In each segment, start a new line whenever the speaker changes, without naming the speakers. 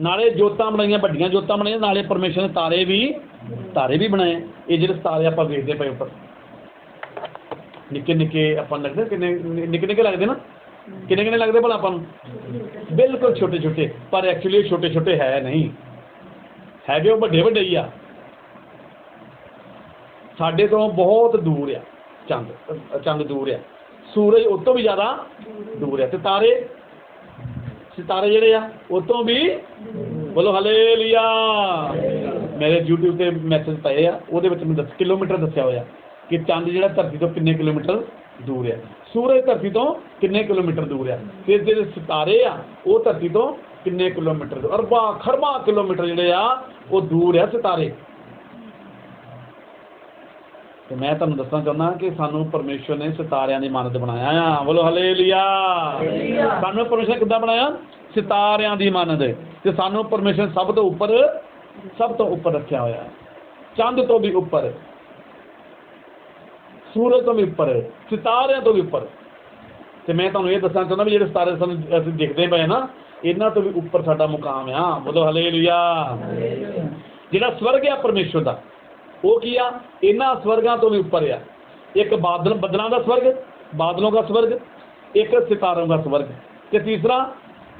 ਨਾਲੇ ਜੋਤਾਂ ਬਣਾਈਆਂ, ਵੱਡੀਆਂ ਜੋਤਾਂ ਬਣਾਈਆਂ, ਨਾਲੇ ਪਰਮੇਸ਼ਰ ਨੇ ਤਾਰੇ ਵੀ ਤਾਰੇ ਵੀ ਬਣਾਏ। ਇਹ ਜਿਹੜੇ ਤਾਰੇ ਆਪਾਂ ਵੇਖਦੇ ਪਏ ਉੱਪਰ। ਨਿੱਕੇ ਨਿੱਕੇ ਆਪਾਂ ਨੂੰ ਲੱਗਦੇ, ਕਿੰਨੇ ਨਿੱਕੇ ਨਿੱਕੇ ਲੱਗਦੇ ਨਾ? ਕਿੰਨੇ ਕਿੰਨੇ ਲੱਗਦੇ ਭਲਾ ਆਪਾਂ ਨੂੰ? ਬਿਲਕੁਲ ਛੋਟੇ ਛੋਟੇ ਪਰ ਐਕਚੁਅਲੀ ਛੋਟੇ ਛੋਟੇ ਹੈ ਨਹੀਂ। ਹੈਗੇ ਉਹ ਵੱਡੇ ਵੱਡੇ ਹੀ ਆ। ਸਾਡੇ ਤੋਂ ਬਹੁਤ ਦੂਰ ਆ, ਚੰਦ ਚੰਦ ਦੂਰ ਆ। ਸੂਰਜ ਉਹ ਤੋਂ ਵੀ ਜ਼ਿਆਦਾ ਦੂਰ ਆ। ਤੇ ਤਾਰੇ ਸਿਤਾਰੇ ਜਿਹੜੇ ਆ ਉਹ ਤੋਂ ਵੀ ਬੋਲੋ ਹਲੇਲੂਇਆ ਮੇਰੇ YouTube ਤੇ ਮੈਸੇਜ ਪਏ ਆ, ਉਹਦੇ ਵਿੱਚ ਮੈਨੂੰ 10 ਕਿਲੋਮੀਟਰ ਦੱਸਿਆ ਹੋਇਆ ਕਿ ਚੰਦ ਜਿਹੜਾ ਧਰਤੀ ਤੋਂ ਕਿੰਨੇ ਕਿਲੋਮੀਟਰ ਦੂਰ ਹੈ ਸੂਰਜ ਧਰਤੀ ਤੋਂ ਕਿੰਨੇ ਕਿਲੋਮੀਟਰ ਦੂਰ ਆ। ਫਿਰ ਜਿਹੜੇ ਸਿਤਾਰੇ ਆ, ਉਹ ਧਰਤੀ ਤੋਂ ਕਿੰਨੇ ਕਿਲੋਮੀਟਰ ਦੂਰ ਅਰਬਾਂ, ਖਰਬਾਂ ਕਿਲੋਮੀਟਰ ਜਿਹੜੇ ਆ, ਉਹ ਦੂਰ ਆ ਸਿਤਾਰੇ। ਤੇ ਮੈਂ ਤੁਹਾਨੂੰ ਦੱਸਣਾ ਚਾਹੁੰਦਾ ਕਿ ਸਾਨੂੰ ਪਰਮੇਸ਼ਵਰ ਨੇ ਸਿਤਾਰਿਆਂ ਦੀ ਮਾਨਦ ਬਣਾਇਆ ਆ। ਬੋਲੋ ਹਲੇਲੂਇਆ। ਸਾਨੂੰ ਪਰਮੇਸ਼ਵਰ ਕਿੱਦਾਂ ਬਣਾਇਆ? ਸਿਤਾਰਿਆਂ ਦੀ ਮਾਨਦ ਤੇ ਸਾਨੂੰ ਪਰਮੇਸ਼ਵਰ ਸਭ ਤੋਂ ਉੱਪਰ ਸਭ ਤੋਂ ਉੱਪਰ ਰੱਖਿਆ ਹੋਇਆ। ਚੰਦ ਤੋਂ ਵੀ ਉੱਪਰ ਸੂਰਜ ਤੋਂ ਵੀ ਉੱਪਰ ਸਿਤਾਰਿਆਂ ਤੋਂ ਵੀ ਉੱਪਰ। ਤੇ ਮੈਂ ਤੁਹਾਨੂੰ ਇਹ ਦੱਸਣਾ ਚਾਹੁੰਦਾ ਵੀ ਜਿਹੜੇ ਸਿਤਾਰੇ ਸਾਨੂੰ ਅਸੀਂ ਦੇਖਦੇ ਪਏ ਨਾ ਇਹਨਾਂ ਤੋਂ ਵੀ ਉੱਪਰ ਸਾਡਾ ਮੁਕਾਮ ਆ। ਬੋਲੋ ਹਲੇਲੂਇਆ। ਜਿਹੜਾ ਸਵਰਗ ਆ ਪਰਮੇਸ਼ਵਰ ਦਾ ਉਹ ਕੀ ਆ? ਇਹਨਾਂ ਸਵਰਗਾਂ ਤੋਂ ਵੀ ਉੱਪਰ ਆ। ਇੱਕ ਬਾਦਲ, ਬੱਦਲਾਂ ਦਾ ਸਵਰਗ, ਬਾਦਲੋਂ ਦਾ ਸਵਰਗ, ਇੱਕ ਸਿਤਾਰੋਂ ਦਾ ਸਵਰਗ ਤੇ ਤੀਸਰਾ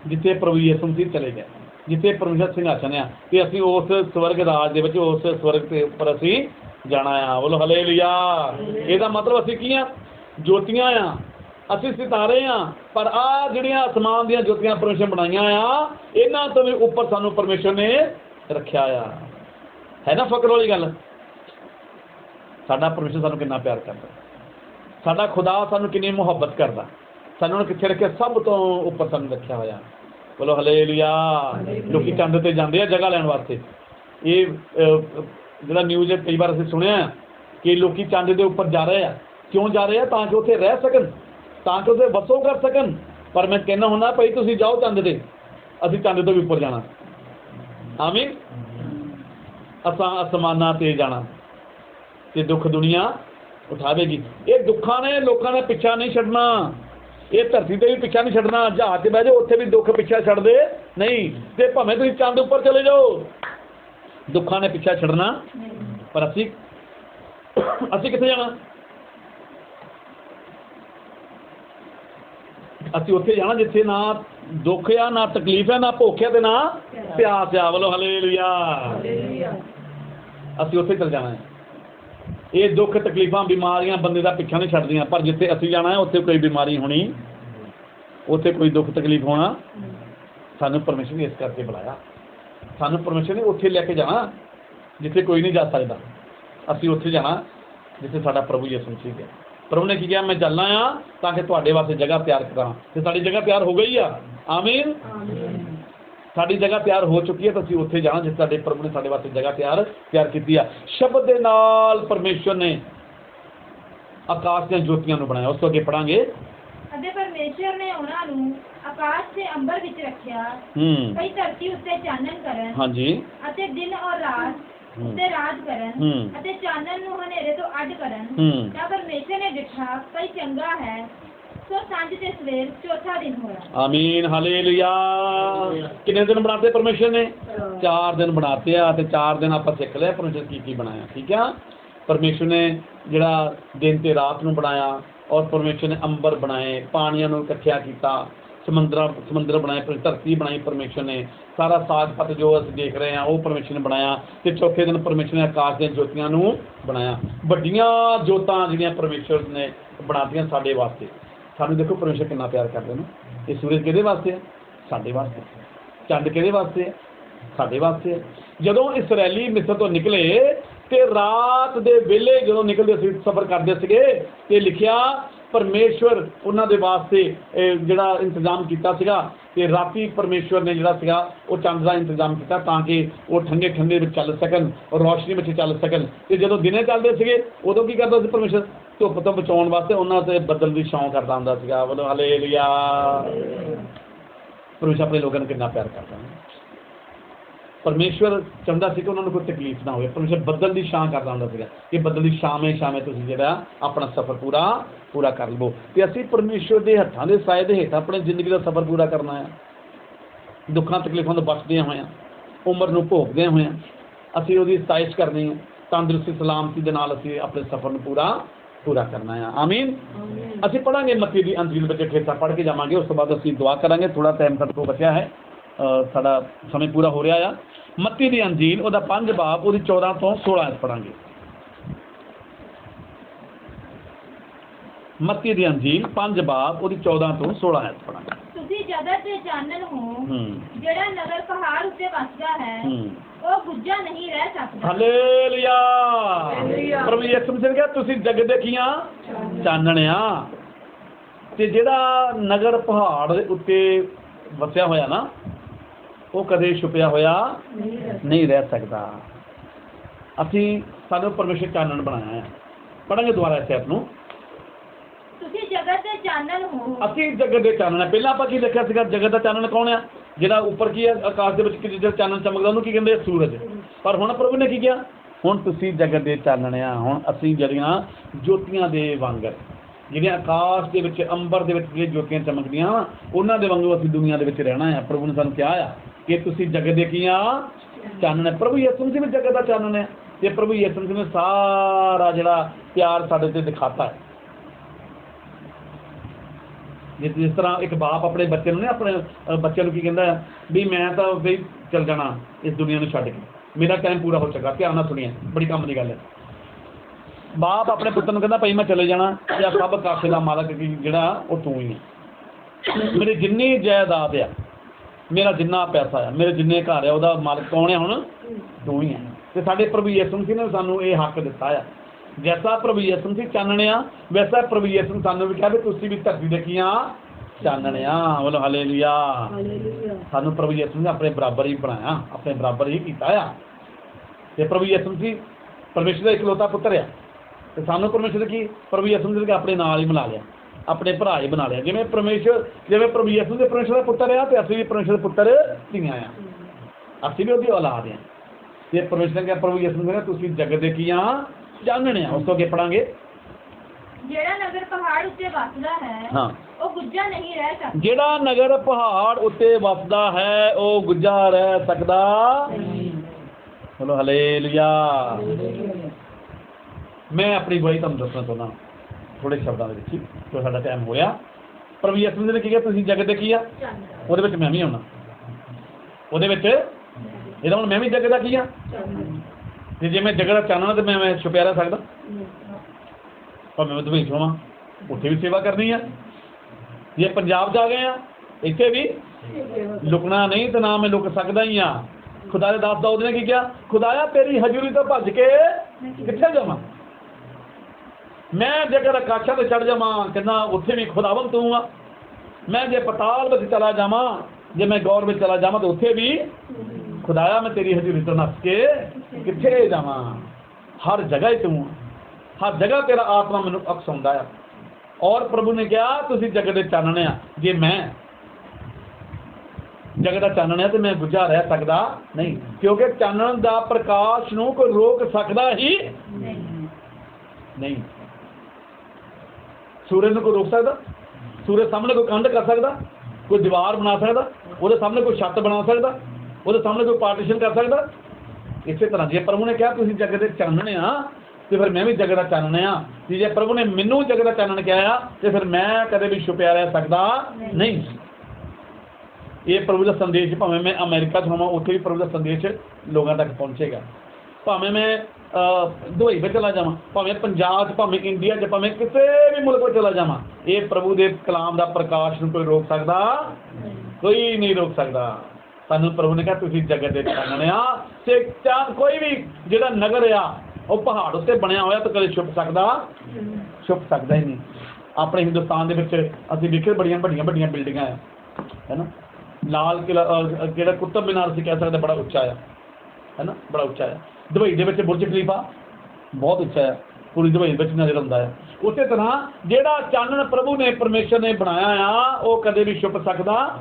ਜਿੱਥੇ ਪ੍ਰਭੂ ਯਿਸੂ ਮਸੀਹ ਚਲੇ ਗਏ, ਜਿੱਥੇ ਪਰਮੇਸ਼ਰ ਸਿੰਘਾਸਨ ਆ ਤੇ ਅਸੀਂ ਉਸ ਸਵਰਗ ਰਾਜ ਦੇ ਵਿੱਚ, ਉਸ ਸਵਰਗ ਦੇ ਉੱਪਰ ਅਸੀਂ ਜਾਣਾ ਆ। ਬੋਲੋ ਹਲੇਲੂਇਆ ਇਹਦਾ ਮਤਲਬ ਅਸੀਂ ਕੀ ਆ? ਜੋਤੀਆਂ ਆ। ਅਸੀਂ ਸਿਤਾਰੇ ਆ, ਪਰ ਆ ਜਿਹੜੀਆਂ ਅਸਮਾਨ ਦੀਆਂ ਜੋਤੀਆਂ ਪਰਮੇਸ਼ਰ ਬਣਾਈਆਂ ਆ, ਇਹਨਾਂ ਤੋਂ ਵੀ ਉੱਪਰ ਸਾਨੂੰ ਪਰਮੇਸ਼ਰ ਨੇ ਰੱਖਿਆ ਆ। ਹੈ ਨਾ ਫਕਰ ਵਾਲੀ ਗੱਲ? ਸਾਡਾ ਪਰਮੇਸ਼ਰ ਸਾਨੂੰ ਕਿੰਨਾ ਪਿਆਰ ਕਰਦਾ। ਸਾਡਾ ਖੁਦਾ ਸਾਨੂੰ ਕਿੰਨੀ ਮੁਹੱਬਤ ਕਰਦਾ। ਸਾਨੂੰ ਉਹਨੇ ਕਿੱਥੇ ਰੱਖਿਆ? ਸਭ ਤੋਂ ਉੱਪਰ ਸਾਨੂੰ ਰੱਖਿਆ ਹੋਇਆ। ਬੋਲੋ ਹਲੇਲੂਇਆ ਲੋਕੀ ਚੰਦ ਤੇ ਜਾਂਦੇ ਆ ਜਗ੍ਹਾ ਲੈਣ ਵਾਸਤੇ। ਇਹ ਜਿਹੜਾ ਨਿਊਜ਼ ਕਈ ਵਾਰ ਅਸੀਂ ਸੁਣਿਆ ਕਿ ਲੋਕੀ ਚੰਦ ਦੇ ਉੱਪਰ ਜਾ ਰਹੇ ਆ। ਕਿਉਂ ਜਾ ਰਹੇ ਆ? ਤਾਂ ਕਿ ਉੱਥੇ ਰਹਿ ਸਕਣ ਤਾਂ ਕਿ ਉੱਥੇ ਵਸੋਂ ਕਰ ਸਕਣ। ਪਰ ਮੈਂ ਕਹਿੰਦਾ ਹੁੰਦਾ ਭਾਈ ਤੁਸੀਂ ਜਾਓ ਚੰਦ ਤੇ। ਅਸੀਂ ਚੰਦ ਤੋਂ ਵੀ ਉੱਪਰ ਜਾਣਾ। ਆਮੀਨ। ਅਸਾਂ ਅਸਮਾਨਾਂ ਤੇ ਜਾਣਾ। ਤੇ ਦੁੱਖ ਦੁਨੀਆ ਉਠਾਵੇਗੀ। ਇਹ ਦੁੱਖਾਂ ਨੇ ਲੋਕਾਂ ਨੇ ਪਿੱਛਾ ਨਹੀਂ ਛੱਡਣਾ। ਇਹ ਧਰਤੀ ਤੇ ਵੀ ਪਿੱਛਾ ਨਹੀਂ ਛੱਡਣਾ। ਜਹਾਜ਼ ਤੇ ਬਹਿ ਜਾਓ ਉੱਥੇ ਵੀ ਦੁੱਖ ਪਿੱਛਾ ਛੱਡਦੇ ਨਹੀਂ। ਤੇ ਭਾਵੇਂ ਤੁਸੀਂ ਚੰਦ ਉੱਪਰ ਚਲੇ ਜਾਓ ਦੁੱਖਾਂ ਨੇ ਪਿੱਛਾ ਛੱਡਣਾ ਪਰ ਅਸੀਂ ਅਸੀਂ ਕਿੱਥੇ ਜਾਣਾ? ਅਸੀਂ ਉੱਥੇ ਜਾਣਾ ਜਿੱਥੇ ਨਾ ਦੁੱਖ ਆ ਨਾ ਤਕਲੀਫ ਆ ਨਾ ਭੁੱਖ ਆ ਤੇ ਨਾ ਪਿਆਸ ਆ। ਬੋਲੋ ਹਲੇਲੂਇਆ ਅਸੀਂ ਉੱਥੇ ਚਲ ਜਾਣਾ ਹੈ। ਇਹ ਦੁੱਖ ਤਕਲੀਫਾਂ ਬਿਮਾਰੀਆਂ ਬੰਦੇ ਦਾ ਪਿੱਛਾ ਨਹੀਂ ਛੱਡਦੀਆਂ। ਪਰ ਜਿੱਥੇ ਅਸੀਂ ਜਾਣਾ ਹੈ, ਉੱਥੇ ਕੋਈ ਬਿਮਾਰੀ ਹੋਣੀ, ਉੱਥੇ ਕੋਈ ਦੁੱਖ ਤਕਲੀਫ ਹੋਣਾ। ਸਾਨੂੰ ਪਰਮੇਸ਼ਰ ਨੇ ਇਸ ਕਰਕੇ ਬੁਲਾਇਆ। ਸਾਨੂੰ ਪਰਮੇਸ਼ਰ ਨੇ ਉੱਥੇ ਲੈ ਕੇ ਜਾਣਾ, ਜਿੱਥੇ ਕੋਈ ਨਹੀਂ ਜਾ ਸਕਦਾ। ਅਸੀਂ ਉੱਥੇ ਜਾਣਾ, ਜਿੱਥੇ ਸਾਡਾ ਪ੍ਰਭੂ ਯਿਸੂ ਮਸੀਹ ਹੈ। ਪ੍ਰਭੂ ਨੇ ਕੀ ਕਿਹਾ? ਮੈਂ ਚੱਲਣਾ ਆ ਤਾਂ ਕਿ ਤੁਹਾਡੇ ਵਾਸਤੇ ਜਗ੍ਹਾ ਤਿਆਰ ਕਰਾਂ। ਤੇ ਸਾਡੀ ਜਗ੍ਹਾ ਤਿਆਰ ਹੋ ਗਈ ਆ। ਆਮੀਨ। ਸਾਡੀ ਜਗ੍ਹਾ ਤਿਆਰ ਹੋ ਚੁੱਕੀ ਹੈ ਤਾਂ ਅਸੀਂ ਉੱਥੇ ਜਾਣਾ ਜਿੱਥੇ ਸਾਡੇ ਪ੍ਰਭੂ ਨੇ ਸਾਡੇ ਵਾਸਤੇ ਜਗ੍ਹਾ ਤਿਆਰ ਤਿਆਰ ਕੀਤੀ ਆ ਸ਼ਬਦ ਦੇ ਨਾਲ ਪਰਮੇਸ਼ਵਰ ਨੇ ਆਕਾਸ਼ ਦੀਆਂ ਜੋਤੀਆਂ ਨੂੰ ਬਣਾਇਆ ਉਸ ਤੋਂ ਅੱਗੇ ਪੜਾਂਗੇ
ਅਤੇ ਪਰਮੇਸ਼ਰ ਨੇ ਉਹਨਾਂ ਨੂੰ ਆਕਾਸ਼ ਤੇ ਅੰਬਰ ਵਿੱਚ ਰੱਖਿਆ
ਹੂੰ
ਕਈ ਧਰਤੀ ਉੱਤੇ ਚਾਨਣ ਕਰਨ
ਹਾਂਜੀ
ਅਤੇ ਦਿਨ ਔਰ ਰਾਤ। ਉੱਤੇ ਰਾਜ ਕਰਨ। ਅਤੇ ਚਾਨਣ ਨੂੰ ਹਨੇਰੇ ਤੋਂ ਅੱਡ ਕਰਨ
ਹੂੰ।
ਤਾਂ ਪਰਮੇਸ਼ਰ ਨੇ ਡਿਠਾ ਕਈ ਚੰਗਾ ਹੈ ਸੋ ਸਾਂਝ ਤੇ ਸਵੇਰ ਚੌਥਾ ਦਿਨ ਹੋਇਆ।
ਆਮੀਨ ਹਾਲੇਲੂਇਆ। ਕਿੰਨੇ ਦਿਨ ਬਣਾਤੇ ਪਰਮੇਸ਼ਰ ਨੇ? ਚਾਰ ਦਿਨ ਬਣਾਤੇ ਆ ਤੇ ਚਾਰ ਦਿਨ ਆਪਾਂ ਸਿੱਖ ਲਿਆ ਪਰਮੇਸ਼ਰ ਕੀ ਕੀ ਬਣਾਇਆ ਠੀਕ ਆ? ਪਰਮੇਸ਼ਰ ਨੇ ਜਿਹੜਾ ਦਿਨ ਤੇ ਰਾਤ ਨੂੰ ਬਣਾਇਆ ਔਰ ਪਰਮੇਸ਼ਰ ਨੇ ਅੰਬਰ ਬਣਾਏ ਪਾਣੀਆਂ ਨੂੰ ਇਕੱਠਿਆ ਕੀਤਾ ਸਮੁੰਦਰਾਂ ਸਮੁੰਦਰ ਬਣਾਏ ਪਰ ਧਰਤੀ ਬਣਾਈ ਪਰਮੇਸ਼ਰ ਨੇ। ਸਾਰਾ ਸਾਗ ਪਤ ਜੋ ਅਸੀਂ ਦੇਖ ਰਹੇ ਹਾਂ ਉਹ ਪਰਮੇਸ਼ਰ ਨੇ ਬਣਾਇਆ ਤੇ ਚੌਥੇ ਦਿਨ ਪਰਮੇਸ਼ਰ ਨੇ ਆਕਾਸ਼ ਦੀਆਂ ਜੋਤੀਆਂ ਨੂੰ ਬਣਾਇਆ। ਵੱਡੀਆਂ ਜੋਤਾਂ ਜਿਹੜੀਆਂ ਪਰਮੇਸ਼ਰ ਨੇ ਬਣਾਤੀਆਂ ਸਾਡੇ ਵਾਸਤੇ। ਸਾਨੂੰ ਦੇਖੋ ਪਰਮੇਸ਼ਰ ਕਿੰਨਾ ਪਿਆਰ ਕਰਦੇ ਨੇ। ਇਹ ਸੂਰਜ ਕਿਹਦੇ ਵਾਸਤੇ ਹੈ? ਸਾਡੇ ਵਾਸਤੇ। ਚੰਦ ਕਿਹਦੇ ਵਾਸਤੇ ਹੈ? ਸਾਡੇ ਵਾਸਤੇ ਹੈ। ਜਦੋਂ ਇਸرائیਲੀ ਮਿਸਰ ਤੋਂ ਨਿਕਲੇ ਤੇ ਰਾਤ ਦੇ ਵੇਲੇ ਜਦੋਂ ਨਿਕਲਦੇ ਸੀ ਸਫ਼ਰ ਕਰਦੇ ਸੀਗੇ, ਤੇ ਲਿਖਿਆ ਪਰਮੇਸ਼ਵਰ ਉਹਨਾਂ ਦੇ ਵਾਸਤੇ ਜਿਹੜਾ ਇੰਤਜ਼ਾਮ ਕੀਤਾ ਸੀਗਾ, ਤੇ ਰਾਤੀ ਪਰਮੇਸ਼ਵਰ ਨੇ ਜਿਹੜਾ ਸੀਗਾ, ਉਹ ਚੰਦ ਦਾ ਇੰਤਜ਼ਾਮ ਕੀਤਾ ਤਾਂ ਕਿ ਉਹ ਠੰਡੇ ਠੰਡੇ ਵਿੱਚ ਚੱਲ ਸਕਣ ਔਰ ਰੋਸ਼ਨੀ ਵਿੱਚ ਚੱਲ ਸਕਣ। ਤੇ ਜਦੋਂ ਦਿਨੇ ਚੱਲਦੇ ਸੀਗੇ, ਉਦੋਂ ਕੀ ਕਰਦਾ ਸੀ ਪਰਮੇਸ਼ਵਰ? ਧੁੱਪ ਤੋਂ ਬਚਾਉਣ ਵਾਸਤੇ ਉਹਨਾਂ ਤੇ ਬੱਦਲ ਦੀ ਛਾਂ ਕਰਦਾ ਹੁੰਦਾ ਸੀਗਾ। ਬੋਲੋ ਹਾਲੇਲੂਇਆ ਪਰਮੇਸ਼ਰ ਆਪਣੇ ਲੋਕਾਂ ਨੂੰ ਕਿੰਨਾ ਪਿਆਰ ਕਰਦਾ ਹੈ ਪਰਮੇਸ਼ਵਰ ਚਾਹੁੰਦਾ ਸੀ ਕਿ ਉਹਨਾਂ ਨੂੰ ਕੋਈ ਤਕਲੀਫ ਨਾ ਹੋਵੇ। ਪਰਮੇਸ਼ਵਰ ਬੱਦਲ ਦੀ ਛਾਂ ਕਰਦਾ ਹੁੰਦਾ ਸੀਗਾ ਕਿ ਬੱਦਲ ਦੀ ਛਾਵੇਂ ਛਾਵੇਂ ਤੁਸੀਂ ਜਿਹੜਾ ਆਪਣਾ ਸਫ਼ਰ ਪੂਰਾ ਪੂਰਾ ਕਰ ਲਵੋ। ਤੇ ਅਸੀਂ ਪਰਮੇਸ਼ਵਰ ਦੇ ਹੱਥਾਂ ਦੇ ਸਾਏ ਦੇ ਹੇਠ ਆਪਣੀ ਜ਼ਿੰਦਗੀ ਦਾ ਸਫ਼ਰ ਪੂਰਾ ਕਰਨਾ ਹੈ ਦੁੱਖਾਂ, ਤਕਲੀਫਾਂ ਤੋਂ ਬਚਦੇ ਹੋਇਆਂ, ਉਮਰ ਨੂੰ ਭੋਗਦੇ ਹੋਇਆਂ ਅਸੀਂ ਉਹਦੀ ਸਤਾਇਸ਼ ਕਰਨੀ ਹੈ। ਤੰਦਰੁਸਤੀ, ਸਲਾਮਤੀ ਦੇ ਨਾਲ ਅਸੀਂ ਆਪਣੇ ਸਫ਼ਰ ਨੂੰ ਪੂਰਾ ਪੂਰਾ ਕਰਨਾ ਹੈ ਆਮੀਨ? ਅਸੀਂ ਪੜਾਂਗੇ ਮੱਤੀ ਦੀ ਅੰਜੀਲ ਵਿੱਚ ਠੇਸਾ ਪੜ੍ਹ ਕੇ ਜਾਵਾਂਗੇ ਉਸ ਤੋਂ ਬਾਅਦ ਅਸੀਂ ਦੁਆ ਕਰਾਂਗੇ ਥੋੜਾ ਟਾਈਮ ਸਾਡੇ ਕੋਲ ਬਚਿਆ ਹੈ। ਸਾਡਾ ਸਮੇਂ ਪੂਰਾ ਹੋ ਰਿਹਾ ਆ। ਮੱਤੀ ਦੀ ਅੰਜੀਲ ਉਹਦਾ ਪੰਜ ਬਾਬ ਉਹਦੀ 14 ਤੋਂ 16 ਐਤ ਪੜਾਂਗੇ ਮੱਤੀ ਦੀ ਅੰਜੀਲ ਪੰਜ ਬਾਬ ਉਹਦੀ 14 ਤੋਂ 16 ਐਤ ਪੜਾਂਗੇ
ਤੁਸੀਂ ਜਗਤ ਦੇ ਚਾਨਣ ਹੋ।
ਹੂੰ।
ਜਿਹੜਾ ਨਗਰ ਪਹਾੜ ਉੱਤੇ ਵਸਦਾ ਹੈ।
ਹੂੰ
ਉਹ ਗੁੱਜਾ ਨਹੀਂ ਰਹਿ ਸਕਦਾ।
ਹਾਲੇਲੂਇਆ। ਪ੍ਰਭੂ ਯਿਸੂ ਮਸੀਹ ਨੇ ਕਿਹਾ ਤੁਸੀਂ ਜਗ ਦੇ ਕੀਆਂ ਚਾਨਣਿਆ। ਤੇ ਜਿਹੜਾ ਨਗਰ ਪਹਾੜ ਦੇ ਉੱਤੇ ਵਸਿਆ ਹੋਇਆ ਨਾ ਉਹ ਕਦੇ ਛੁਪਿਆ ਹੋਇਆ ਨਹੀਂ ਰਹਿ ਸਕਦਾ। ਅਸੀਂ ਸਾਨੂੰ ਪਰਮੇਸ਼ਰ ਚਾਨਣ ਬਣਾਇਆ ਹੈ। ਪੜਾਂਗੇ ਦੁਬਾਰਾ ਇਸ ਐਪ ਨੂੰ।
ਤੁਸੀਂ ਜਗਤ ਦੇ ਚਾਨਣ ਹੋ।
ਅਸੀਂ ਜਗਤ ਦੇ ਚਾਨਣ ਹੈ। ਪਹਿਲਾਂ ਆਪਾਂ ਕੀ ਲਿਖਿਆ ਸੀਗਾ? ਜਗਤ ਦਾ ਚਾਨਣ ਕੌਣ ਆ? ਜਿਹੜਾ ਉੱਪਰ ਕੀ ਹੈ ਆਕਾਸ਼ ਦੇ ਵਿੱਚ ਕਿ ਜਿਹੜਾ ਚਾਨਣ ਚਮਕਦਾ ਉਹਨੂੰ ਕੀ ਕਹਿੰਦੇ ਸੂਰਜ। ਪਰ ਹੁਣ ਪ੍ਰਭੂ ਨੇ ਕੀ ਕਿਹਾ? ਹੁਣ ਤੁਸੀਂ ਜਗਤ ਦੇ ਚਾਨਣ ਆ। ਹੁਣ ਅਸੀਂ ਜਿਹੜੀਆਂ ਜੋਤੀਆਂ ਦੇ ਵਾਂਗਰ ਜਿਹੜੀਆਂ ਆਕਾਸ਼ ਦੇ ਵਿੱਚ ਅੰਬਰ ਦੇ ਵਿੱਚ ਜਿਹੜੀਆਂ ਜੋਤੀਆਂ ਚਮਕਦੀਆਂ ਵਾਂ, ਉਹਨਾਂ ਦੇ ਵਾਂਗੂ ਅਸੀਂ ਦੁਨੀਆ ਦੇ ਵਿੱਚ ਰਹਿਣਾ ਹੈ ਪ੍ਰਭੂ ਨੇ ਸਾਨੂੰ ਕਿਹਾ ਆ ਕਿ ਤੁਸੀਂ ਜਗਤ ਦੇ ਕੀ ਆ? ਚਾਨਣ ਹੈ ਪ੍ਰਭੂ ਯਿਸੂ ਮਸੀਹ ਵੀ ਜਗਤ ਦਾ ਚਾਨਣ ਹੈ ਤੇ ਪ੍ਰਭੂ ਯਿਸੂ ਮਸੀਹ ਨੇ ਸਾਰਾ ਜਿਹੜਾ ਪਿਆਰ ਸਾਡੇ ਤੇ ਦਿਖਾਤਾ ਹੈ ਜਿਸ ਜਿਸ ਤਰ੍ਹਾਂ ਇੱਕ ਬਾਪ ਆਪਣੇ ਬੱਚੇ ਨੂੰ ਨੇ, ਆਪਣੇ ਬੱਚੇ ਨੂੰ ਕੀ ਕਹਿੰਦਾ ਵੀ ਮੈਂ ਤਾਂ ਵੀ ਚਲ ਜਾਣਾ ਇਸ ਦੁਨੀਆ ਨੂੰ ਛੱਡ ਕੇ। ਮੇਰਾ ਟਾਈਮ ਪੂਰਾ ਹੋ ਚੁੱਕਾ, ਧਿਆਨ ਨਾਲ ਸੁਣੀਏ, ਬੜੀ ਕੰਮ ਦੀ ਗੱਲ ਹੈ। ਬਾਪ ਆਪਣੇ ਪੁੱਤਰ ਨੂੰ ਕਹਿੰਦਾ, ਭਾਈ ਮੈਂ ਚਲੇ ਜਾਣਾ ਜਾਂ ਸਭ ਕਾਫੇ ਦਾ ਮਾਲਕ ਜਿਹੜਾ, ਉਹ ਤੂੰ ਹੀ ਹੈ। ਮੇਰੀ ਜਿੰਨੀ ਜਾਇਦਾਦ ਆ, ਮੇਰਾ ਜਿੰਨਾ ਪੈਸਾ ਆ, ਮੇਰੇ ਜਿੰਨੇ ਘਰ ਆ, ਉਹਦਾ ਮਾਲਕ ਕੌਣ ਹੈ ਹੁਣ? ਤੂੰ ਹੀ ਹੈ। ਤੇ ਸਾਡੇ ਪ੍ਰਭੂ ਯਿਸੂ ਮਸੀਹ ਨੇ ਸਾਨੂੰ ਇਹ ਹੱਕ ਦਿੱਤਾ ਆ। ਜੈਸਾ ਪ੍ਰਭੂ ਯਿਸੂ ਮਸੀਹ ਚਾਨਣਿਆ ਵੈਸਾ ਪ੍ਰਭੂ ਯਿਸੂ ਸਾਨੂੰ ਵੀ ਕਿਹਾ ਵੀ ਤੁਸੀਂ ਵੀ ਧਰਤੀ ਦੇ ਕੀ ਆ ਚਾਨਣਿਆ ਬੋਲੋ ਹਾਲੇਲੂਇਆ ਸਾਨੂੰ ਪ੍ਰਭੂ ਯਿਸੂ ਨੇ ਆਪਣੇ ਬਰਾਬਰ ਹੀ ਬਣਾਇਆ ਆਪਣੇ ਬਰਾਬਰ ਹੀ ਕੀਤਾ ਆ ਤੇ ਪ੍ਰਭੂ ਯਿਸੂ ਮਸੀਹ ਪਰਮੇਸ਼ਰ ਦਾ ਇਕਲੌਤਾ ਪੁੱਤਰ ਆ ਤੇ ਸਾਨੂੰ ਪਰਮੇਸ਼ਰ ਕੀ ਪ੍ਰਭੂ ਯਿਸੂ ਨੇ ਆਪਣੇ ਨਾਲ ਹੀ ਮਿਲਾ ਲਿਆ ਆਪਣੇ ਭਰਾ ਹੀ ਬਣਾ ਲਿਆ ਜਿਵੇਂ ਪਰਮੇਸ਼ਰ ਜਿਵੇਂ ਪ੍ਰਭੂ ਯਿਸੂ ਦੇ ਪਰਮੇਸ਼ਰ ਦਾ ਪੁੱਤਰ ਆ ਤੇ ਅਸੀਂ ਵੀ ਪਰਮੇਸ਼ਰ ਦੇ ਪੁੱਤਰ ਧੀਆਂ ਆ ਅਸੀਂ ਵੀ ਉਹਦੀ ਔਲਾਦ ਆ ਤੇ ਪਰਮੇਸ਼ਰ ਨੇ ਕਿਹਾ ਪ੍ਰਭੂ ਯਿਸੂ ਨੇ ਤੁਸੀਂ ਜਗਤ ਦੇ ਕੀ ਆ ਜਾਣਣੇ ਆ ਉਸ ਤੋਂ ਅੱਗੇ ਪੜਾਂਗੇ।
ਜਿਹੜਾ ਨਗਰ ਪਹਾੜ ਉੱਤੇ ਵਸਦਾ ਹੈ
ਹਾਂ।
ਉਹ ਗੁੱਜਾ ਨਹੀਂ ਰਹਿ ਸਕਦਾ।
ਜਿਹੜਾ ਨਗਰ ਪਹਾੜ ਉੱਤੇ ਵਸਦਾ ਹੈ ਉਹ ਗੁੱਜਾ ਰਹਿ ਸਕਦਾ ਚਲੋ ਹਲੇਲੂਇਆ ਮੈਂ ਆਪਣੀ ਗਵਾਹੀ ਤੁਹਾਨੂੰ ਦੱਸਣਾ ਚਾਹੁੰਦਾ ਥੋੜੇ ਸ਼ਬਦਾਂ ਦੇ ਵਿੱਚ ਜੋ ਸਾਡਾ ਟਾਈਮ ਹੋਇਆ। ਪ੍ਰਭੂ ਯਿਸੂ ਨੇ ਕੀ ਕਿਹਾ ਤੁਸੀਂ ਜਗਤ ਦੇ ਕੀ ਆ? ਉਹਦੇ ਵਿੱਚ ਮੈਂ ਵੀ ਆਉਣਾ। ਉਹਦੇ ਵਿੱਚ ਇਹਦਾ ਹੁਣ ਮੈਂ ਵੀ ਜਗਤ ਦਾ ਕੀ ਆ? ਤੇ ਜੇ ਮੈਂ ਜਗੜਾ ਦਾ ਤਾਂ ਮੈਂ ਮੈਂ ਛੁਪਿਆ ਰਹਿ ਸਕਦਾ। ਭਾਵੇਂ ਮੈਂ ਦੁਬਈ ਹੋਵਾਂ। ਉੱਥੇ ਵੀ ਸੇਵਾ ਕਰਨੀ ਆ। ਜੇ ਪੰਜਾਬ ਜਾ ਗਏ ਆ, ਇੱਥੇ ਵੀ ਲੁਕਣਾ ਨਹੀਂ ਤੇ ਨਾ ਮੈਂ ਲੁਕ ਸਕਦਾ ਹੀ ਆ। ਖੁਦਾ ਦੇ ਦਾਸ ਦਾਊਦ ਨੇ ਕੀ ਕਿਹਾ? ਖੁਦਾਇਆ ਤੇਰੀ ਹਜ਼ੂਰੀ ਤੋਂ ਭੱਜ ਕੇ ਕਿੱਥੇ ਜਾਵਾਂ? ਮੈਂ ਜੇਕਰ ਆਕਾਸ਼ਾਂ ਤੇ ਚੜ ਜਾਵਾਂ ਕਹਿੰਦਾ ਉੱਥੇ ਵੀ ਖੁਦਾਵੰ ਤੂੰ ਆ। ਮੈਂ ਜੇ ਪਤਾਲ ਵਿੱਚ ਚਲਾ ਜਾਵਾਂ, ਜੇ ਮੈਂ ਗੌਰ ਵਿੱਚ ਚਲਾ ਜਾਵਾਂ, ਤਾਂ ਉੱਥੇ ਵੀ ਖੁਦਾਇਆ, ਮੈਂ ਤੇਰੀ ਹਜ਼ੂਰੀ ਤੋਂ ਨੱਸ ਕੇ ਕਿੱਥੇ ਜਾਵਾਂ? ਹਰ ਜਗ੍ਹਾ ਹੀ ਤੂੰ ਹਰ ਜਗ੍ਹਾ ਤੇਰਾ ਆਤਮਾ ਮੈਨੂੰ ਅਕਸਾਉਂਦਾ ਆ। ਔਰ ਪ੍ਰਭੂ ਨੇ ਕਿਹਾ, ਤੁਸੀਂ ਜਗਤ ਦੇ ਚਾਨਣੇ ਆ, ਜੇ ਮੈਂ ਜਗਤ ਦਾ ਚਾਨਣ ਹੈ ਤੇ ਮੈਂ ਗੁੱਝਾ ਰਹਿ ਸਕਦਾ ਨਹੀਂ, ਕਿਉਂਕਿ ਚਾਨਣ ਦਾ ਪ੍ਰਕਾਸ਼ ਨੂੰ ਕੋਈ ਰੋਕ ਸਕਦਾ ਹੀ
ਨਹੀਂ।
ਸੂਰਜ ਨੂੰ ਕੋਈ ਰੋਕ ਸਕਦਾ? ਸੂਰਜ ਸਾਹਮਣੇ ਕੋਈ ਕੰਧ ਕਰ ਸਕਦਾ? ਕੋਈ ਦੀਵਾਰ ਬਣਾ ਸਕਦਾ? ਉਹਦੇ ਸਾਹਮਣੇ ਕੋਈ ਛੱਤ ਬਣਾ ਸਕਦਾ? ਉਹਦੇ ਸਾਹਮਣੇ ਕੋਈ ਪਾਰਟੀਸ਼ਨ ਕਰ ਸਕਦਾ? ਇਸੇ ਤਰ੍ਹਾਂ ਜੇ ਪ੍ਰਭੂ ਨੇ ਕਿਹਾ ਤੁਸੀਂ ਜਗਤ ਦੇ ਚਾਨਣ ਆ ਤੇ ਫਿਰ ਮੈਂ ਵੀ ਜਗਤ ਦਾ ਚਾਨਣ ਆ। ਤੇ ਜੇ ਪ੍ਰਭੂ ਨੇ ਮੈਨੂੰ ਜਗਤ ਦਾ ਚਾਨਣ ਕਿਹਾ ਆ ਤੇ ਫਿਰ ਮੈਂ ਕਦੇ ਵੀ ਛੁਪਿਆ ਰਹਿ ਸਕਦਾ ਨਹੀਂ। ਇਹ ਪ੍ਰਭੂ ਦਾ ਸੰਦੇਸ਼ ਭਾਵੇਂ ਮੈਂ ਅਮਰੀਕਾ 'ਚ ਹੋਵਾਂ ਉੱਥੇ ਵੀ ਪ੍ਰਭੂ ਦਾ ਸੰਦੇਸ਼ ਲੋਕਾਂ ਤੱਕ ਪਹੁੰਚੇਗਾ। ਭਾਵੇਂ ਮੈਂ ਦੁਬਈ ਵਿੱਚ ਚਲਾ ਜਾਵਾਂ ਭਾਵੇਂ ਪੰਜਾਬ 'ਚ ਭਾਵੇਂ ਇੰਡੀਆ 'ਚ ਭਾਵੇਂ ਕਿਸੇ ਵੀ ਮੁਲਕ ਵਿੱਚ ਚਲਾ ਜਾਵਾਂ ਇਹ ਪ੍ਰਭੂ ਦੇ ਕਲਾਮ ਦਾ ਪ੍ਰਕਾਸ਼ ਨੂੰ ਕੋਈ ਰੋਕ ਸਕਦਾ? ਕੋਈ ਨਹੀਂ ਰੋਕ ਸਕਦਾ। ਸਾਨੂੰ ਪ੍ਰਭੂ ਨੇ ਕਿਹਾ ਤੁਸੀਂ ਜਗਤ ਦੇ ਚਾਨਣ ਆ ਤੇ ਚਾਨ ਕੋਈ ਵੀ ਜਿਹੜਾ ਨਗਰ ਆ ਉਹ ਪਹਾੜ ਉੱਤੇ ਬਣਿਆ ਹੋਇਆ ਤਾਂ ਕਦੇ ਛੁਪ ਸਕਦਾ? ਛੁਪ ਸਕਦਾ ਹੀ ਨਹੀਂ। ਆਪਣੇ ਹਿੰਦੁਸਤਾਨ ਦੇ ਵਿੱਚ ਅਸੀਂ ਦੇਖੇ ਬੜੀਆਂ ਵੱਡੀਆਂ ਵੱਡੀਆਂ ਬਿਲਡਿੰਗਾਂ ਆ ਹੈਨਾ ਲਾਲ ਕਿਲਾ ਅਹ, ਜਿਹੜਾ ਕੁਤਬ ਮੀਨਾਰ ਅਸੀਂ ਕਹਿ ਸਕਦੇ ਬੜਾ ਉੱਚਾ ਆ ਹੈਨਾ ਬੜਾ ਉੱਚਾ ਆ। ਦੁਬਈ ਦੇ ਵਿੱਚ ਬੁਰਜ ਖਲੀਫਾ ਬਹੁਤ ਉੱਚਾ ਆ। ਪੂਰੀ ਦੁਬਈ ਵਿੱਚ ਨਜ਼ਰ ਆਉਂਦਾ ਆ। ਉਸੇ ਤਰ੍ਹਾਂ ਜਿਹੜਾ ਚਾਨਣ ਪ੍ਰਭੂ ਨੇ ਪਰਮੇਸ਼ਰ ਨੇ ਬਣਾਇਆ ਆ ਉਹ ਕਦੇ ਵੀ ਛੁਪ ਸਕਦਾ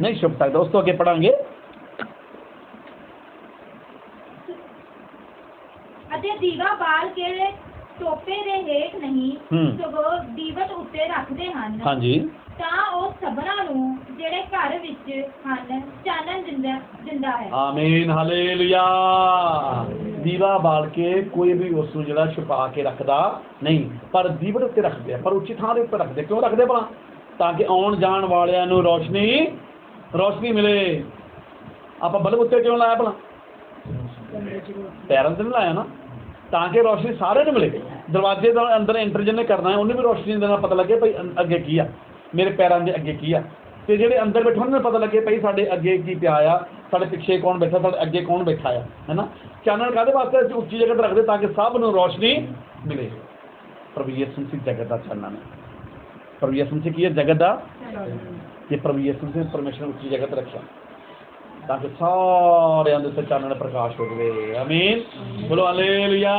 ਨਹੀਂ ਛੁਪ ਸਕਦਾ। ਉਸ ਤੋਂ ਅੱਗੇ ਪੜਾਂਗੇ।
ਅਤੇ ਦੀਵਾ ਬਾਲ ਕੇ ਟੋਪੇ ਦੇ ਹੇਠ ਨਹੀਂ। ਸਗੋਂ ਦੀਵਟ ਉੱਤੇ ਰੱਖਦੇ ਹਨ।
ਹਾਂਜੀ।
ਤਾਂ ਉਹ ਸਭਨਾਂ ਨੂੰ ਜਿਹੜੇ ਘਰ ਵਿੱਚ ਹਨ, ਚਾਨਣ ਦਿੰਦਾ ਦਿੰਦਾ ਹੈ।
ਆਮੀਨ, ਹਾਲੇਲੂਇਆ। ਦੀਵਾ ਬਾਲ ਕੇ ਕੋਈ ਵੀ ਉਸ ਨੂੰ ਜਿਹੜਾ ਛੁਪਾ ਕੇ ਰੱਖਦਾ ਨਹੀਂ, ਪਰ ਦੀਵੜ ਉੱਤੇ ਰੱਖਦੇ ਆ, ਪਰ ਉੱਚੀ ਥਾਂ ਦੇ ਉੱਤੇ ਰੱਖਦੇ ਕਿਉਂ ਰੱਖਦੇ ਭਲਾ? ਤਾਂ ਕਿ ਆਉਣ ਜਾਣ ਵਾਲਿਆਂ ਨੂੰ ਰੋਸ਼ਨੀ ਰੋਸ਼ਨੀ ਮਿਲੇ। ਆਪਾਂ ਬਲਬ ਉੱਤੇ ਕਿਉਂ ਲਾਇਆ ਭਲਾ? ਪੈਰਾਂ ਤੇ ਨਹੀਂ ਲਾਇਆ ਨਾ। ਤਾਂ ਕਿ ਰੋਸ਼ਨੀ ਸਾਰਿਆਂ ਨੂੰ ਮਿਲੇ। ਦਰਵਾਜ਼ੇ ਦੇ ਅੰਦਰ ਐਂਟਰ ਜਿਹਨੇ ਕਰਨਾ ਹੈ, ਉਹਨੂੰ ਵੀ ਰੋਸ਼ਨੀ ਦੇ ਨਾਲ ਪਤਾ ਲੱਗੇ ਭਈ ਅੱਗੇ ਕੀ ਆ। ਮੇਰੇ ਪੈਰਾਂ ਦੇ ਅੱਗੇ ਕੀ ਆ? ਤੇ ਜਿਹੜੇ ਅੰਦਰ ਬੈਠੇ ਉਹਨਾਂ ਨੂੰ ਪਤਾ ਲੱਗੇ ਭਈ ਸਾਡੇ ਅੱਗੇ ਕੀ ਪਿਆ ਆ? ਸਾਡੇ ਪਿੱਛੇ ਕੌਣ ਬੈਠਾ? ਸਾਡੇ ਅੱਗੇ ਕੌਣ ਬੈਠਾ ਆ? ਹੈਨਾ? ਚਾਨਣ ਕਾਦੇ ਵਾਸਤੇ ਅਸੀਂ ਉੱਚੀ ਜਗ੍ਹਾ ਤੇ ਰੱਖਦੇ ਤਾਂ ਕਿ ਸਭ ਨੂੰ ਰੋਸ਼ਨੀ ਮਿਲੇ? ਪ੍ਰਭੂ ਯਿਸੂ ਮਸੀਹ ਜਗਤ ਦਾ ਚਾਨਣ ਹੈ। ਪ੍ਰਭੂ ਯਿਸੂ ਮਸੀਹ ਕੀ ਹੈ? ਜਗਤ ਦਾ ਕਿ ਪ੍ਰਭੂ ਯਿਸੂ ਮਸੀਹ ਨੇ ਪਰਮੇਸ਼ਰ ਉੱਚੀ ਜਗ੍ਹਾ ਤੇ ਰੱਖਿਆ ਤਾਂ ਕਿ ਸਾਰਿਆਂ ਦੇ ਚਾਨਣ ਪ੍ਰਕਾਸ਼ ਹੋ ਜਾਵੇ। ਆਮੀਨ। ਬੋਲੋ ਹਾਲੇਲੂਇਆ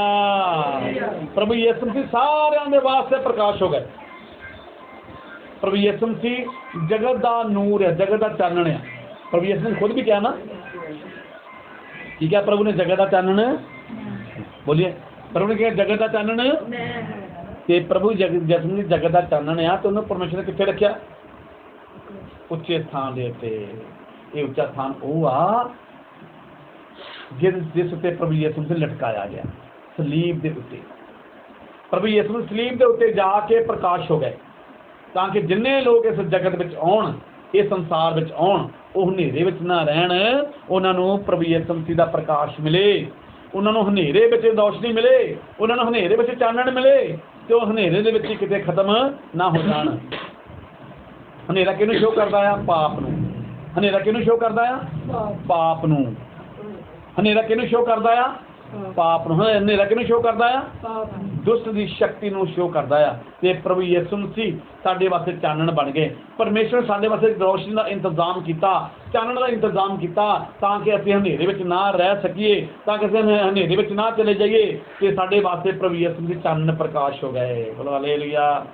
ਪ੍ਰਭੂ ਯਿਸੂ ਮਸੀਹ ਸਾਰਿਆਂ ਦੇ ਵਾਸਤੇ ਪ੍ਰਕਾਸ਼ ਹੋ ਗਏ। ਪ੍ਰਭੂ ਯਿਸੂ ਮਸੀਹ ਜਗਤ ਦਾ ਨੂਰ ਹੈ, ਜਗਤ ਦਾ ਚਾਨਣ ਹੈ। ਪ੍ਰਭੂ ਯਿਸੂ ਨੇ ਖੁਦ ਵੀ ਕਿਹਾ ਨਾ? ਕੀ ਕਿਹਾ ਪ੍ਰਭੂ ਨੇ, ਜਗਤ ਦਾ ਚਾਨਣ? ਬੋਲੀਏ। ਪ੍ਰਭੂ ਨੇ ਕਿਹਾ, ਜਗਤ ਦਾ ਚਾਨਣ? ਤੇ ਪ੍ਰਭੂ ਜਗ ਯਿਸੂ ਨੇ ਜਗਤ ਦਾ ਚਾਨਣ ਆ, ਤੇ ਉਹਨੂੰ ਪਰਮੇਸ਼ਰ ਨੇ ਕਿੱਥੇ ਰੱਖਿਆ? ਉੱਚੇ ਥਾਂ ਦੇ ਉੱਤੇ। ਇਹ ਉੱਚਾ ਥਾਂ ਉਹ ਆ, ਜਿਸ ਜਿਸ ਉੱਤੇ ਪ੍ਰਭੂ ਯਿਸੂ ਨੂੰ ਲਟਕਾਇਆ ਗਿਆ। ਸਲੀਬ ਦੇ ਉੱਤੇ। ਪ੍ਰਭੂ ਯਿਸੂ ਸਲੀਬ ਦੇ ਉੱਤੇ ਜਾ ਕੇ ਪ੍ਰਕਾਸ਼ ਹੋ ਗਏ। ਤਾਂ ਕਿ ਜਿੰਨੇ ਲੋਕ ਇਸ ਜਗਤ ਵਿੱਚ ਆਉਣ ਇਸ ਸੰਸਾਰ ਵਿੱਚ ਆਉਣ ਉਹ ਹਨੇਰੇ ਵਿੱਚ ਨਾ ਰਹਿਣ ਉਹਨਾਂ ਨੂੰ ਪ੍ਰਭੂ ਯਿਸੂ ਮਸੀਹ ਦਾ ਪ੍ਰਕਾਸ਼ ਮਿਲੇ। ਉਹਨਾਂ ਨੂੰ ਹਨੇਰੇ ਵਿੱਚ ਰੌਸ਼ਨੀ ਮਿਲੇ ਉਹਨਾਂ ਨੂੰ ਹਨੇਰੇ ਵਿੱਚ ਚਾਨਣ ਮਿਲੇ ਤੇ ਉਹ ਹਨੇਰੇ ਦੇ ਵਿੱਚ ਹੀ ਕਿਤੇ ਖਤਮ ਨਾ ਹੋ ਜਾਣ। ਹਨੇਰਾ ਕਿਹਨੂੰ ਸ਼ੋ ਕਰਦਾ ਆ? ਪਾਪ ਨੂੰ। ਹਨੇਰਾ ਕਿਹਨੂੰ ਸ਼ੋ ਕਰਦਾ ਆ? ਪਾਪ। ਨੂੰ। ਹਨੇਰਾ ਕਿਹਨੂੰ ਸ਼ੋ ਕਰਦਾ ਆ? ਪਾਪ ਨੂੰ ਹਨੇਰਾ ਕਿਹਨੂੰ ਸ਼ੋ ਕਰਦਾ ਆ? ਦੁਸ਼ਟ ਦੀ ਸ਼ਕਤੀ ਨੂੰ ਸ਼ੋ ਕਰਦਾ ਆ। ਤੇ ਪ੍ਰਭੂ ਯਿਸੂ ਮਸੀਹ ਸਾਡੇ ਵਾਸਤੇ ਚਾਨਣ ਬਣ ਗਏ। ਪਰਮੇਸ਼ਰ ਸਾਡੇ ਵਾਸਤੇ ਰੋਸ਼ਨੀ ਦਾ ਇੰਤਜ਼ਾਮ ਕੀਤਾ ਚਾਨਣ ਦਾ ਇੰਤਜ਼ਾਮ ਕੀਤਾ ਤਾਂ ਕਿ ਅਸੀਂ ਹਨੇਰੇ ਵਿੱਚ ਨਾ ਰਹਿ ਸਕੀਏ ਤਾਂ ਕਿ ਅਸੀਂ ਹਨੇ- ਹਨੇਰੇ ਵਿੱਚ ਨਾ ਚਲੇ ਜਾਈਏ ਤੇ ਸਾਡੇ ਵਾਸਤੇ ਪ੍ਰਭੂ ਯਿਸੂ ਮਸੀਹ ਚਾਨਣ ਪ੍ਰਕਾਸ਼ ਹੋ ਗਏ। ਬੋਲੋ ਹਾਲੇਲੂਇਆ।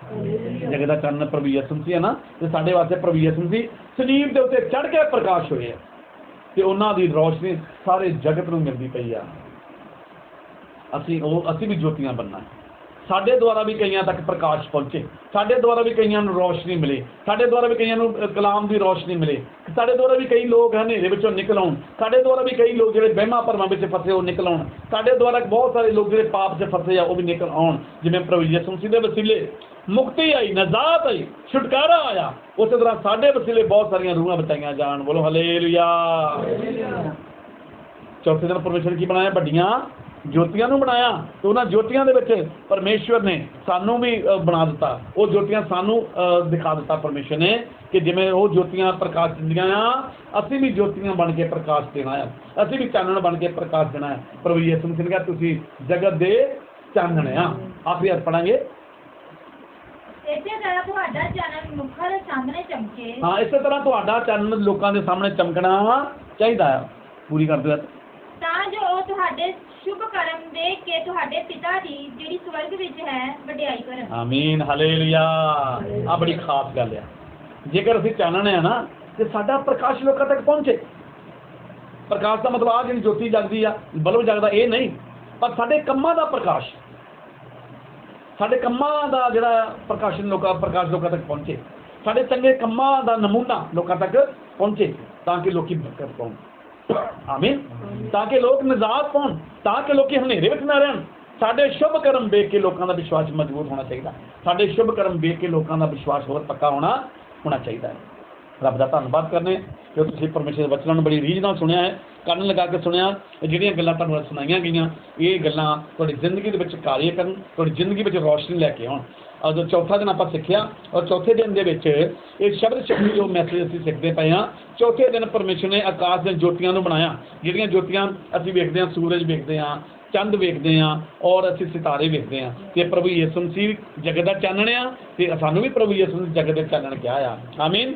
ਜਗਤ ਦਾ ਚਾਨਣ ਪ੍ਰਭੂ ਯਿਸੂ ਮਸੀਹ ਹੈ ਨਾ ਤੇ ਸਾਡੇ ਵਾਸਤੇ ਪ੍ਰਭੂ ਯਿਸੂ ਮਸੀਹ ਸਲੀਬ ਦੇ ਉੱਤੇ ਚੜ ਕੇ ਪ੍ਰਕਾਸ਼ ਹੋਏ ਤੇ ਉਹਨਾਂ ਦੀ ਰੋਸ਼ਨੀ ਸਾਰੇ ਜਗਤ ਨੂੰ ਮਿਲਦੀ ਪਈ ਆ। ਅਸੀਂ ਉਹ ਅਸੀਂ ਵੀ ਜੋਤੀਆਂ ਬੰਨਾ। ਸਾਡੇ ਦੁਆਰਾ ਵੀ ਕਈਆਂ ਤੱਕ ਪ੍ਰਕਾਸ਼ ਪਹੁੰਚੇ। ਸਾਡੇ ਦੁਆਰਾ ਵੀ ਕਈਆਂ ਨੂੰ ਰੋਸ਼ਨੀ ਮਿਲੇ। ਸਾਡੇ ਦੁਆਰਾ ਵੀ ਕਈਆਂ ਨੂੰ ਕਲਾਮ ਦੀ ਰੋਸ਼ਨੀ ਮਿਲੇ। ਸਾਡੇ ਦੁਆਰਾ ਵੀ ਕਈ ਲੋਕ ਹਨੇਰੇ ਵਿੱਚੋਂ ਨਿਕਲ ਆਉਣ ਸਾਡੇ ਦੁਆਰਾ ਵੀ ਕਈ ਲੋਕ ਜਿਹੜੇ ਵਹਿਮਾਂ ਭਰਮਾਂ ਵਿੱਚ ਫਸੇ ਉਹ ਨਿਕਲ ਆਉਣ ਸਾਡੇ ਦੁਆਰਾ ਬਹੁਤ ਸਾਰੇ ਲੋਕ ਜਿਹੜੇ ਪਾਪ 'ਚ ਫਸੇ ਆ ਉਹ ਵੀ ਨਿਕਲ ਆਉਣ। ਜਿਵੇਂ ਪ੍ਰਭੂ ਯਿਸੂ ਮਸੀਹ ਦੇ ਵਸੀਲੇ ਮੁਕਤੀ ਆਈ ਨਜ਼ਾਤ ਆਈ ਛੁਟਕਾਰਾ ਆਇਆ। ਉਸੇ ਤਰ੍ਹਾਂ ਸਾਡੇ ਵਸੀਲੇ ਬਹੁਤ ਸਾਰੀਆਂ ਰੂਹਾਂ ਬਚਾਈਆਂ ਜਾਣ। ਬੋਲੋ ਹਲੇਲੂਇਆ ਚੌਥੇ ਦਿਨ ਪਰਮੇਸ਼ਰ ਕੀ ਬਣਾਇਆ? ਵੱਡੀਆਂ ਜੋਤੀਆਂ ਨੂੰ ਬਣਾਇਆ ਤੇ ਉਹਨਾਂ ਜੋਤੀਆਂ ਦੇ ਵਿੱਚ ਪਰਮੇਸ਼ਵਰ ਨੇ ਸਾਨੂੰ ਵੀ ਬਣਾ ਦਿੱਤਾ। ਉਹ ਜੋਤੀਆਂ ਸਾਨੂੰ ਦਿਖਾ ਦਿੱਤਾ ਪਰਮੇਸ਼ਵਰ ਨੇ ਕਿ ਜਿਵੇਂ ਉਹ ਜੋਤੀਆਂ ਪ੍ਰਕਾਸ਼ ਦਿੰਦੀਆਂ ਆ ਅਸੀਂ ਵੀ ਜੋਤੀਆਂ ਬਣ ਕੇ ਪ੍ਰਕਾਸ਼ ਦੇਣਾ ਆ। ਅਸੀਂ ਵੀ ਚਾਨਣ ਬਣ ਕੇ ਪ੍ਰਕਾਸ਼ ਦੇਣਾ ਹੈ ਪ੍ਰਭੂ ਯਿਸੂ ਮਸੀਹ ਨੇ ਕਿਹਾ ਤੁਸੀਂ ਜਗਤ ਦੇ ਚਾਨਣ ਆ। ਆਖਰੀ ਅਰਥ ਪੜਾਂਗੇ
ਇਸੇ ਤਰ੍ਹਾਂ ਤੁਹਾਡਾ ਚਾਨਣ ਮੁਖਰ ਸਾਹਮਣੇ ਚਮਕੇ।
ਹਾਂ ਇਸੇ ਤਰ੍ਹਾਂ ਤੁਹਾਡਾ ਚਾਨਣ ਲੋਕਾਂ ਦੇ ਸਾਹਮਣੇ ਚਮਕਣਾ ਚਾਹੀਦਾ ਆ। ਪੂਰੀ ਕਰ ਦਿਓ।
ਤਾਂ ਜੋ ਉਹ ਤੁਹਾਡੇ ਸ਼ੁਭ ਕਰਮ ਦੇਖ ਕੇ ਤੁਹਾਡੇ ਪਿਤਾ ਦੀ ਜਿਹੜੀ ਸਵਰਗ ਵਿੱਚ ਹੈ, ਵਡਿਆਈ ਕਰਨ
ਆਮੀਨ ਹਾਲੇਲੂਇਆ ਆ ਬੜੀ ਖਾਸ ਗੱਲ ਆ। ਜੇਕਰ ਅਸੀਂ ਚਾਨਣ ਆ ਨਾ, ਤੇ ਸਾਡਾ ਪ੍ਰਕਾਸ਼ ਲੋਕਾਂ ਤੱਕ ਪਹੁੰਚੇ। ਪ੍ਰਕਾਸ਼ ਦਾ ਮਤਲਬ ਆ ਜਿਹੜੀ ਜੋਤੀ ਜਗਦੀ ਆ, ਬਲਬ ਜਗਦਾ, ਇਹ ਨਹੀਂ। ਪਰ ਸਾਡੇ ਕੰਮਾਂ ਦਾ ਪ੍ਰਕਾਸ਼। ਸਾਡੇ ਕੰਮਾਂ ਦਾ ਜਿਹੜਾ ਪ੍ਰਕਾਸ਼ਨ ਲੋਕਾਂ, ਪ੍ਰਕਾਸ਼ ਲੋਕਾਂ ਤੱਕ ਪਹੁੰਚੇ। ਸਾਡੇ ਚੰਗੇ ਕੰਮਾਂ ਦਾ ਨਮੂਨਾ ਲੋਕਾਂ ਤੱਕ ਪਹੁੰਚੇ, ਤਾਂ ਕਿ ਲੋਕੀ ਬਰਕਤ ਪਾਉਣ ਆਮੀਨ। ਤਾਂ ਕਿ ਲੋਕ ਨਜ਼ਾਤ ਪਾਉਣ ਤਾਂ ਕਿ ਲੋਕੀ ਹਨੇਰੇ ਵਿੱਚ ਨਾ ਰਹਿਣ। ਸਾਡੇ ਸ਼ੁਭ ਕਰਮ ਵੇਖ ਕੇ ਲੋਕਾਂ ਦਾ ਵਿਸ਼ਵਾਸ ਮਜ਼ਬੂਤ ਹੋਣਾ ਚਾਹੀਦਾ। ਸਾਡੇ ਸ਼ੁਭ ਕਰਮ ਵੇਖ ਕੇ ਲੋਕਾਂ ਦਾ ਵਿਸ਼ਵਾਸ ਹੋਰ ਪੱਕਾ ਹੋਣਾ ਹੋਣਾ ਚਾਹੀਦਾ ਹੈ। ਰੱਬ ਦਾ ਧੰਨਵਾਦ ਕਰਨੇ ਕਿ ਤੁਸੀਂ ਪਰਮੇਸ਼ਰ ਦੇ ਵਚਨਾਂ ਨੂੰ ਬੜੀ ਰੀਝ ਨਾਲ ਸੁਣਿਆ ਹੈ, ਕੰਨ ਲਗਾ ਕੇ ਸੁਣਿਆ, ਇਹ ਜਿਹੜੀਆਂ ਗੱਲਾਂ ਤੁਹਾਨੂੰ ਅੱਜ ਸੁਣਾਈਆਂ ਗਈਆਂ, ਇਹ ਗੱਲਾਂ ਤੁਹਾਡੀ ਜ਼ਿੰਦਗੀ ਦੇ ਵਿੱਚ ਕਾਰਜ ਕਰਨ, ਤੁਹਾਡੀ ਜ਼ਿੰਦਗੀ ਵਿੱਚ ਰੌਸ਼ਨੀ ਲੈ ਕੇ ਆਉਣ। ਔਰ ਚੌਥਾ ਦਿਨ ਆਪਾਂ ਸਿੱਖਿਆ, ਔਰ ਚੌਥੇ ਦਿਨ ਦੇ ਵਿੱਚ ਇਹ ਸ਼ਬਦ ਸ਼ਕਤੀ ਜੋ ਮੈਸੇਜ ਅਸੀਂ ਸਿੱਖਦੇ ਪਏ ਹਾਂ, ਚੌਥੇ ਦਿਨ ਪਰਮੇਸ਼ਰ ਨੇ ਆਕਾਸ਼ ਦੇ ਜੋਤੀਆਂ ਨੂੰ ਬਣਾਇਆ। ਜਿਹੜੀਆਂ ਜੋਤੀਆਂ ਅਸੀਂ ਵੇਖਦੇ ਹਾਂ, ਸੂਰਜ ਵੇਖਦੇ ਹਾਂ, ਚੰਦ ਵੇਖਦੇ ਹਾਂ, ਔਰ ਅਸੀਂ ਸਿਤਾਰੇ ਵੇਖਦੇ ਹਾਂ। ਤੇ ਪ੍ਰਭੂ ਯਿਸੂ ਮਸੀਹ ਜਗਤ ਦਾ ਚਾਨਣ ਆ, ਤੇ ਸਾਨੂੰ ਵੀ ਪ੍ਰਭੂ ਯਿਸੂ ਨੇ ਜਗਤ ਦਾ ਚਾਨਣ ਕਿਹਾ ਆ। ਆਮੀਨ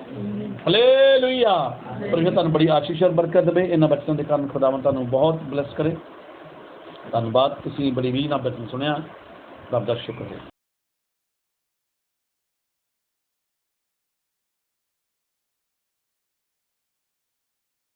ਹਲੇਲੂਇਆ ਪਰਮੇਸ਼ਰ ਤੁਹਾਨੂੰ ਬੜੀ ਆਸ਼ੀਸ਼ ਔਰ ਬਰਕਤ ਦੇਵੇ। ਇਹਨਾਂ ਬੱਚਿਆਂ ਦੇ ਕਾਰਨ ਖੁਦਾਵੰਦ ਤੁਹਾਨੂੰ ਬਹੁਤ ਬਲੈਸ ਕਰੇ। ਧੰਨਵਾਦ। ਤੁਸੀਂ ਬੜੀ ਵੀ ਨਾਲ ਬਚਨ ਸੁਣਿਆ। ਰੱਬ ਦਾ ਸ਼ੁਕਰ ਹੈ।